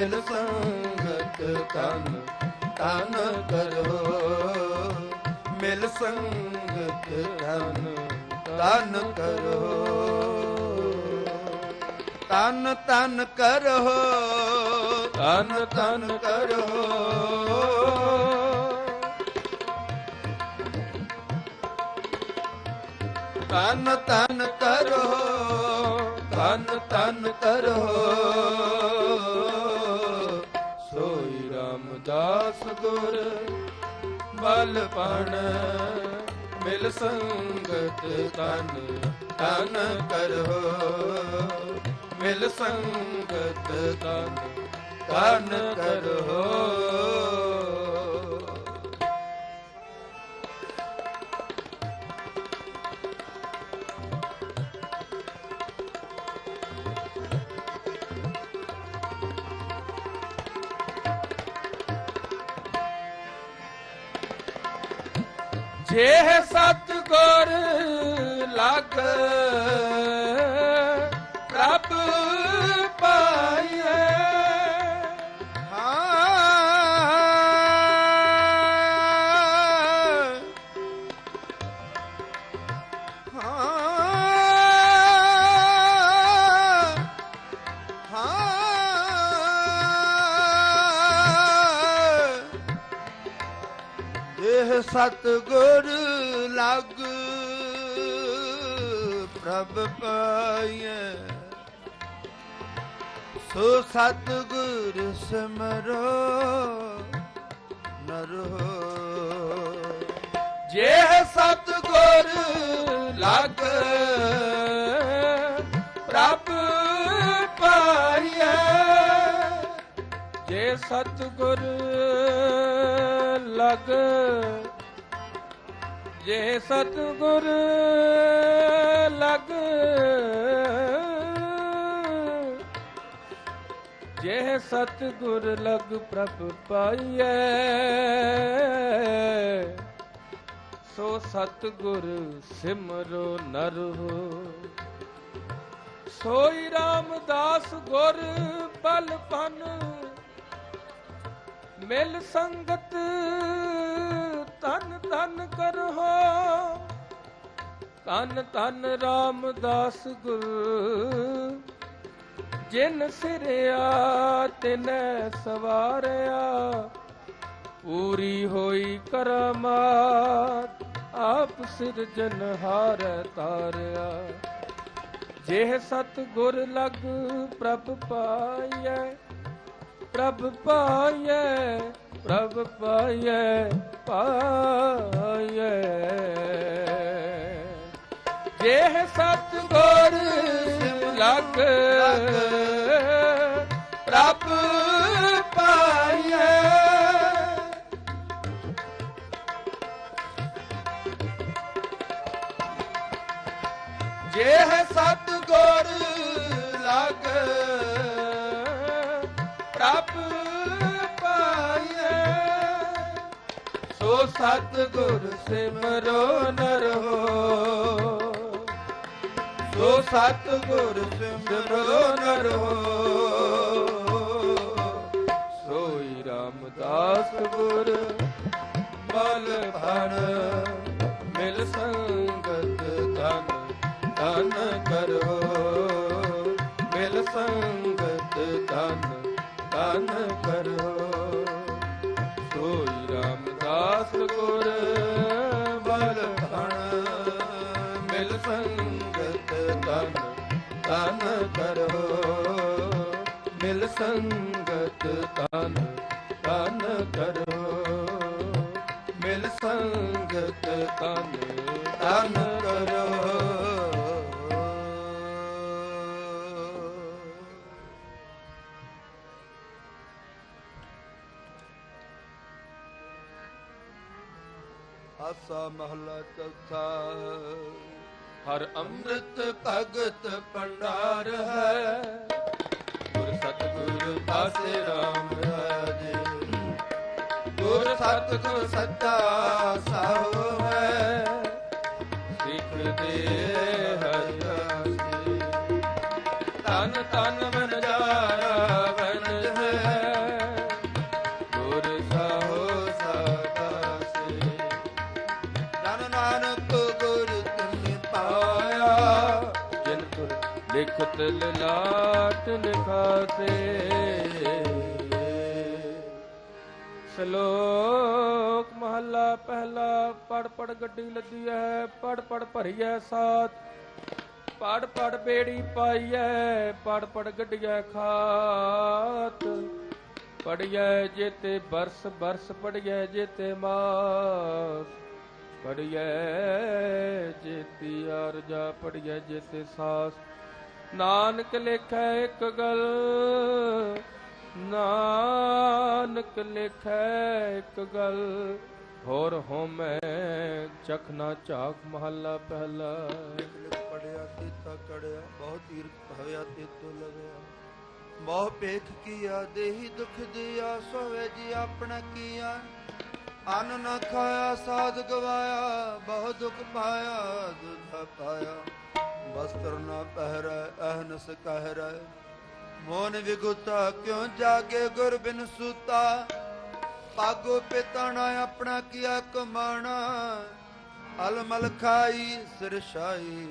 ਮਿਲ ਸੰਗਤ ਤਨ ਤਨ ਕਰੋ। ਮਿਲ ਸੰਗਤ ਤਨ ਤਨ ਕਰੋ। ਤਨ ਤਨ ਕਰੋ, ਤਨ ਤਨ ਕਰੋ। ਤਨ ਤਨ ਕਰੋ, ਤਨ ਤਨ ਕਰੋ। ਦਾਸ ਗੁਰ ਬਲਪਣ ਮਿਲ ਸੰਗਤ ਤਨ ਤਨ ਕਰੋ। ਮਿਲ ਸੰਗਤ ਤਨ ਤਨ ਕਰੋ। ਜੇ ਸਤ ਗੁਰ ਲਗ ਪ੍ਰਭ ਪਾਈਏ ਹਾਂ। ਹਾਂ। ਇਹ ਸਤਗੁਰ ਲਗ ਪ੍ਰਭ ਪਾਈਐ। ਸੋ ਸਤਗੁਰ ਸਿਮਰੋ ਨਰੋ ਜੇ ਸਤਗੁਰ ਲਗ ਪ੍ਰਭ ਪਾਈਐ, ਜੇ ਸਤਿਗੁਰ ਲਗ ਜੇ ਸਤਿਗੁਰ ਲਗ ਜੇ ਸਤਿਗੁਰ ਲਗ ਪ੍ਰਭ ਪਾਈਐ, ਸੋ ਸਤਿਗੁਰ ਸਿਮਰੋ ਨਰ ਹੋ। ਸੋਈ ਰਾਮਦਾਸ ਗੁਰ ਬਲ ਪਨ ਮਿਲ ਸੰਗਤ ਤਨ ਤਨ ਕਰੋ। ਤਨ ਤਨ ਰਾਮਦਾਸ ਗੁਰ, ਜਿਨ ਸਿਰਿਆ ਤਿਨੈ ਸਵਾਰਿਆ। ਪੂਰੀ ਹੋਈ ਕਰਮਾਤ, ਆਪ ਸਿਰਜਨਹਾਰ ਤਾਰਿਆ। ਜੇ ਸਤ ਗੁਰ ਲਗ ਪ੍ਰਭ ਪਾਈਐ ਪ੍ਰਭ ਪਾਈਐ ਪ੍ਰਭ ਪਾਈਐ ਪਾਈਐ। ਜੇ ਸਤ ਗੁਰ ਲਗ ਪ੍ਰਭ ਪਾਈਐ। ਜੇ ਸਤਗੁਰ ਲਗ ਸੋ ਸਤਗੁਰ ਸਿਮਰੋ ਨਰੋ ਸੋ ਸਤਗੁਰ ਸਿਮਰੋ ਨਰੋ ਸੋਈ ਰਾਮਦਾਸ ਗੁਰ ਬਲ ਫੜ ਮਿਲ ਸੰਗਤ ਤਨ ਤਨ ਕਰੋ। ਮਿਲ ਸੰਗਤ ਧਨ ਤਨ ਕਰੋ। ਕਰੋ। ਮਿਲ ਸੰਗਤ ਤਨ ਤਨ ਕਰੋ। ਮਿਲ ਸੰਗਤ ਤਨ ਤਨ ਕਰੋ। ਆਸਾ ਮਹਲਾ ਚੌਥਾ। ਹਰ ਅੰਮ੍ਰਿਤ ਭਗਤ ਭੰਡਾਰ ਹੈ। ਗੁਰ ਸਤਿਗੁਰ ਪਾਸੇ RAM ਰਾਜੇ। ਗੁਰ ਸਤਿਗੁਰ ਸੱਚਾ ਸਾਹੋ ਹੈ। ਸਿੱਖ ਦੇ ਹਰਿਆਸੀ ਤਨ ਤਨ ਮਨ ਲਿਖਤ ਲਲਾਟ ਨਿਖਾਸੇ ਸ਼ਲੋਕ ਮਹੱਲਾ ਪਹਿਲਾ ਪੜ ਪੜ ਗੱਡੀ ਲੱਦੀ ਹੈ ਪੜ ਪੜ ਭਰੀਐ ਸਾਥ। ਪੜ ਪੜ ਬੇੜੀ ਪਾਈਐ ਪੜ ਪੜ ਗੱਡੀਐ ਖਾਤ। ਪੜੀਐ ਜੇਤੇ ਬਰਸ ਬਰਸ ਪੜੀਐ ਜੇਤੇ ਮਾਸ। ਪੜੀਐ ਜੇਤੀ ਅਰਜਾ ਪੜੀਐ ਜੇਤੇ ਸਾਸ। ਨਾਨਕ ਲੇਖੈ ਇੱਕ ਗੱਲ, ਨਾਨਕ ਲੇਖੈ ਇੱਕ ਗੱਲ। ਹੋਰ ਹੋਮੈ ਚਖਨਾ ਝਾਕ ਮਹੱਲਾ ਪਹਿਲਾ। ਪੜਿਆ, ਕੀਤਾ, ਕੜਿਆ, ਬਹੁਤ ਤੀਰਥ ਹੋਇਆ ਤੇ ਤੋ ਲਵਿਆ ਬਹੁ ਪੇਖ ਕੀਆ, ਦੇਹੀ ਦੁਖ ਦਿਆ ਸੋਵੇ ਜੀ ਆਪਣਾ ਕੀਆ। ਅਨ ਨ ਖਾਇਆ, ਸਾਧ ਗਵਾਇਆ, ਬਹੁ ਦੁਖ ਪਾਇਆ, ਦੁੱਧ ਪਾਇਆ। ਵਸਤਰ ਨ ਪਹਿਰੈ, ਅਹਨਸ ਕਹਿਰੈ। ਮੋਨ ਵਿਗੁਤਾ ਕਿਉ ਜਾਗੇ ਗੁਰ ਬਿਨ ਸੂਤਾ? ਪਾਗੋ ਪਿਤਣਾ ਆਪਣਾ ਕੀਆ ਕਮਾਣਾ? ਅਲਮਲ ਖਾਈ ਸਿਰਸ਼ਾਈ